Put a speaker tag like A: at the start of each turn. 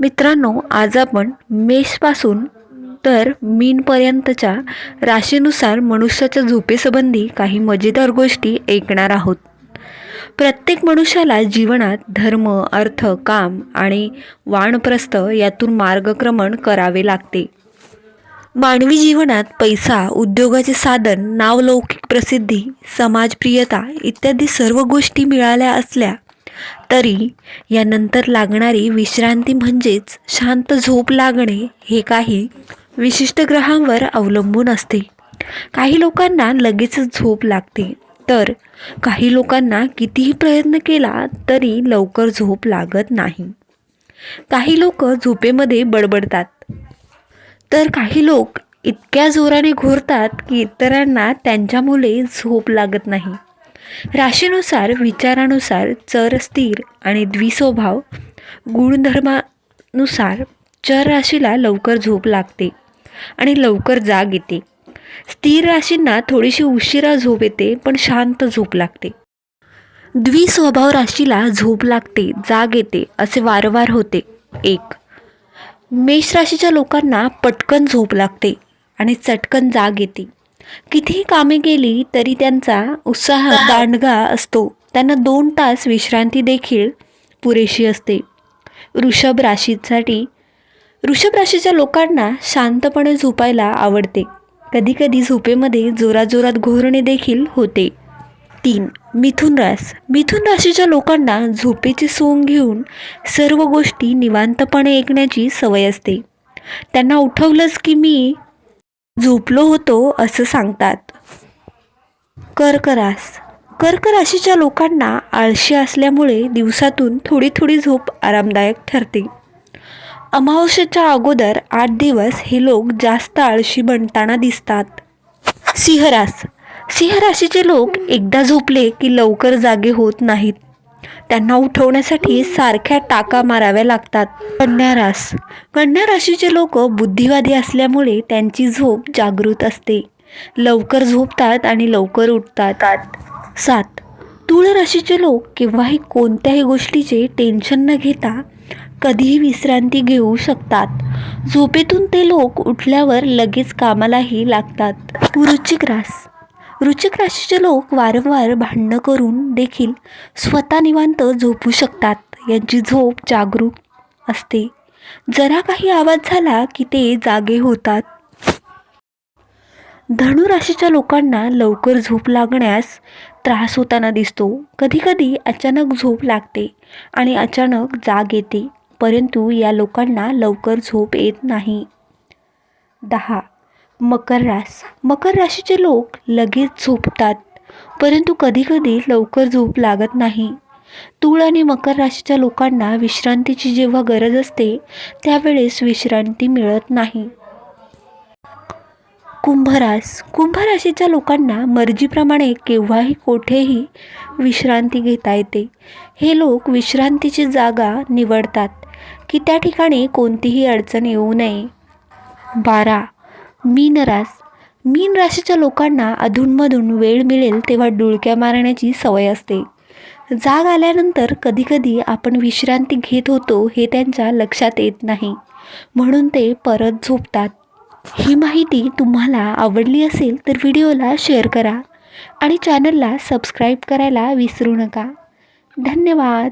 A: मित्रांनो आज आपण मेषपासून तर मीनपर्यंतच्या राशीनुसार मनुष्याच्या झोपेसंबंधी काही मजेदार गोष्टी ऐकणार आहोत. प्रत्येक मनुष्याला जीवनात धर्म अर्थ काम आणि वाणप्रस्थ यातून मार्गक्रमण करावे लागते. मानवी जीवनात पैसा उद्योगाचे साधन नावलौकिक प्रसिद्धी समाजप्रियता इत्यादी सर्व गोष्टी मिळाल्या असल्या तरी यानंतर लागणारी विश्रांती म्हणजेच शांत झोप लागणे हे काही विशिष्ट ग्रहांवर अवलंबून असते. काही लोकांना लगेचच झोप लागते. तर काही लोकांना कितीही प्रयत्न केला तरी लवकर झोप लागत नाही. काही लोक झोपेमध्ये बडबडतात. तर काही लोक इतक्या जोराने घोरतात की इतरांना त्यांच्यामुळे झोप लागत नाही. राशीनुसार विचारानुसार चर स्थिर आणि द्विस्वभाव गुणधर्मानुसार चर राशीला लवकर झोप लागते आणि लवकर जाग येते. स्थिर राशींना थोडीशी उशिरा झोप येते पण शांत झोप लागते. द्विस्वभाव राशीला झोप लागते जाग येते असे वारंवार होते. एक मेष राशीच्या लोकांना पटकन झोप लागते आणि चटकन जाग येते. कितीही कामे केली तरी त्यांचा उत्साह दांडगा असतो. त्यांना दोन तास विश्रांती देखील पुरेशी असते. वृषभ राशीसाठी वृषभ राशीच्या लोकांना शांतपणे झोपायला आवडते. कधीकधी झोपेमध्ये जोराजोरात घोरणे देखील होते. तीन मिथुन रास. मिथुन राशीच्या लोकांना झोपेची सोंग घेऊन सर्व गोष्टी निवांतपणे ऐकण्याची सवय असते. त्यांना उठवलंच की मी झोपलो होतो असं सांगतात. कर्करास. कर्क राशीच्या लोकांना आळशी असल्यामुळे दिवसातून थोडी थोडी झोप आरामदायक ठरते. अमावस्येच्या अगोदर आठ दिवस हे लोक जास्त आळशी बनताना दिसतात. सिंहरास. सिंह राशीचे लोक एकदा झोपले की लवकर जागे होत नाहीत. त्यांना उठवण्यासाठी सारख्या टाका माराव्या लागतात. कन्या रास. कन्या राशीचे लोक बुद्धिवादी असल्यामुळे त्यांची झोप जागृत असते. लवकर झोपतात आणि लवकर उठतात. सात. तुळ राशीचे लोक केव्हाही कोणत्याही गोष्टीचे टेन्शन न घेता कधीही विश्रांती घेऊ शकतात. झोपेतून ते लोक उठल्यावर लगेच कामालाही लागतात. वृश्चिक रास. वृश्चिक राशीचे लोक वारंवार भांडणं करून देखील स्वतः निवांत झोपू शकतात. यांची झोप जागरूक असते. जरा काही आवाज झाला की ते जागे होतात. धनु राशीच्या लोकांना लवकर झोप लागण्यास त्रास होताना दिसतो. कधीकधी अचानक झोप लागते आणि अचानक जाग येते परंतु या लोकांना लवकर झोप येत नाही. दहा मकर रास. मकर राशीचे लोक लगेच झोपतात. परंतु कधीकधी लवकर झोप लागत नाही. तूळ आणि मकर राशीच्या लोकांना विश्रांतीची जेव्हा गरज असते त्यावेळेस विश्रांती मिळत नाही. कुंभरास कुंभ राशीच्या लोकांना मर्जीप्रमाणे केव्हाही कोठेही विश्रांती घेता येते. हे लोक विश्रांतीची जागा निवडतात की त्या ठिकाणी कोणतीही अडचण येऊ नये. बारा. मीन रास मीन राशीच्या लोकांना अधूनमधून वेळ मिळेल तेव्हा डुळक्या मारण्याची सवय असते. जाग आल्यानंतर कधीकधी आपण विश्रांती घेत होतो हे त्यांच्या लक्षात येत नाही. म्हणून ते परत झोपतात. ही माहिती तुम्हाला आवडली असेल तर व्हिडिओला शेअर करा आणि चॅनलला सबस्क्राईब करायला विसरू नका. धन्यवाद.